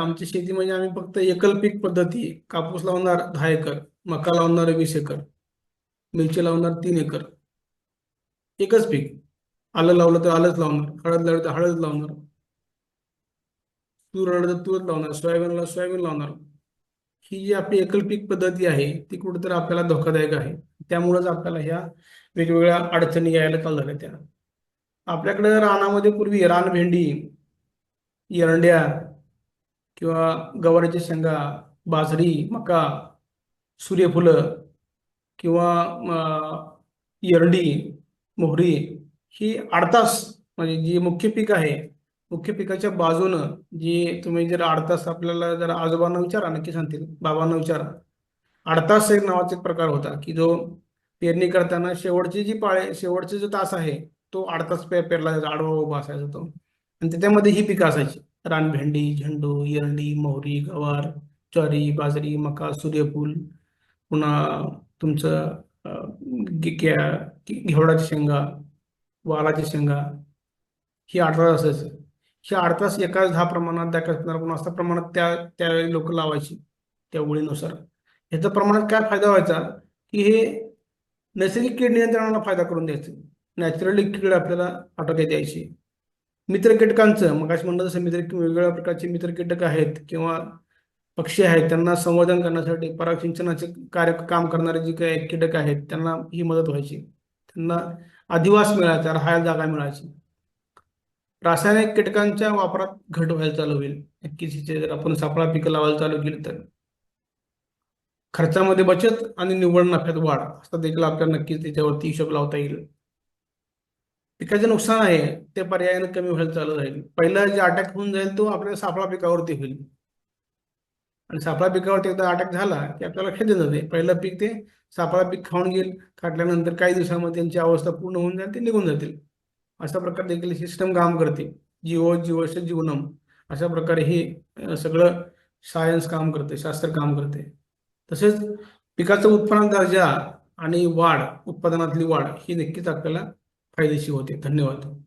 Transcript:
आमची शेती म्हणजे आम्ही फक्त एकल पीक पद्धती कापूस लावणार दहा एकर मका लावणार वीस एकर मिरची लावणार तीन एकर. एकच पीक. आलं लावलं तर आलंच लावणार हळद लावलं तर हळद लावणार. तूर लावलं तर तूरच लावणार सोयाबीन सोयाबीन लावणार. ही जी आपली एकल पीक पद्धती आहे ती कुठेतरी आपल्याला धोकादायक आहे. त्यामुळेच आपल्याला ह्या वेगवेगळ्या अडचणी यायला चालू झाल्या त्या. आपल्याकडे रानामध्ये पूर्वी रानभेंडी एरंड्या किंवा गवारीच्या शेंगा बाजरी मका सूर्यफुलं किंवा अं, मोहरी ही आडतास म्हणजे जी मुख्य पीक आहे मुख्य पिकाच्या बाजूनं जी तुम्ही जर आडतास आपल्याला जर आजोबांना विचारा नक्की सांगतील बाबांना विचारा. आडतास एक नावाचा एक प्रकार होता की जो पेरणी करताना शेवटची जी पाळे शेवटचे जो तास आहे तो आडतास पे पेरला जायचा आडवा उभा असायचा तो. आणि त्याच्यामध्ये ही पिकं असायची. रानभेंडी झेंडू एरंडी मोहरी गवार ज्वारी बाजरी मका सूर्यफूल पुन्हा तुमचं अं, घेवडाची शेंगा वालाची शेंगा ही आठ तास असायचं ही आठ तास एकाच दहा प्रमाणात त्या पण असं प्रमाणात त्या त्यावेळी लोक लावायची त्या ओळीनुसार. ह्याचं प्रमाणात काय फायदा व्हायचा की हे नैसर्गिक कीड नियंत्रणाला फायदा करून द्यायचं. नॅचरली कीड आपल्याला आटोक्यात द्यायची मित्र कीटकांचं मग असं म्हणलं जसं मित्र वेगवेगळ्या प्रकारचे मित्र कीटक आहेत किंवा पक्षी आहेत त्यांना संवर्धन करण्यासाठी परागसिंचनाचे कार्य काम करणारे जे काही कीटक आहेत त्यांना ही मदत व्हायची. त्यांना अधिवास मिळायचा राहायला जागा मिळायची. रासायनिक कीटकांच्या वापरात घट व्हायला चालू होईल. नक्कीच हिचे जर आपण सापळा पिकं लावायला चालू केली तर. खर्चामध्ये बचत आणि निव्वळ नफ्यात वाढ असं देखील आपल्याला नक्कीच त्याच्यावरती हिशोब लावता येईल. पिकाचे नुकसान आहे ते पर्यायाने कमी व्हायला चालू राहील. पहिला जे अटॅक होऊन जाईल तो आपल्या सापळा पिकावरती होईल. आणि सापळा पिकावरती एकदा अटॅक झाला की आपल्याला खेळ जाते पहिलं पीक ते सापळा पीक खाऊन घेईल खाटल्यानंतर काही दिवसामध्ये त्यांची अवस्था पूर्ण होऊन जाईल ते निघून जातील. अशा प्रकारे देखील सिस्टम काम करते. जीव जीवश जीवनम. अशा प्रकारे हे सगळं सायन्स काम करते शास्त्र काम करते. तसेच पिकाचं उत्पन्न दर्जा आणि वाढ उत्पादनातली वाढ ही नक्कीच आपल्याला फायदेशीर होते. धन्यवाद.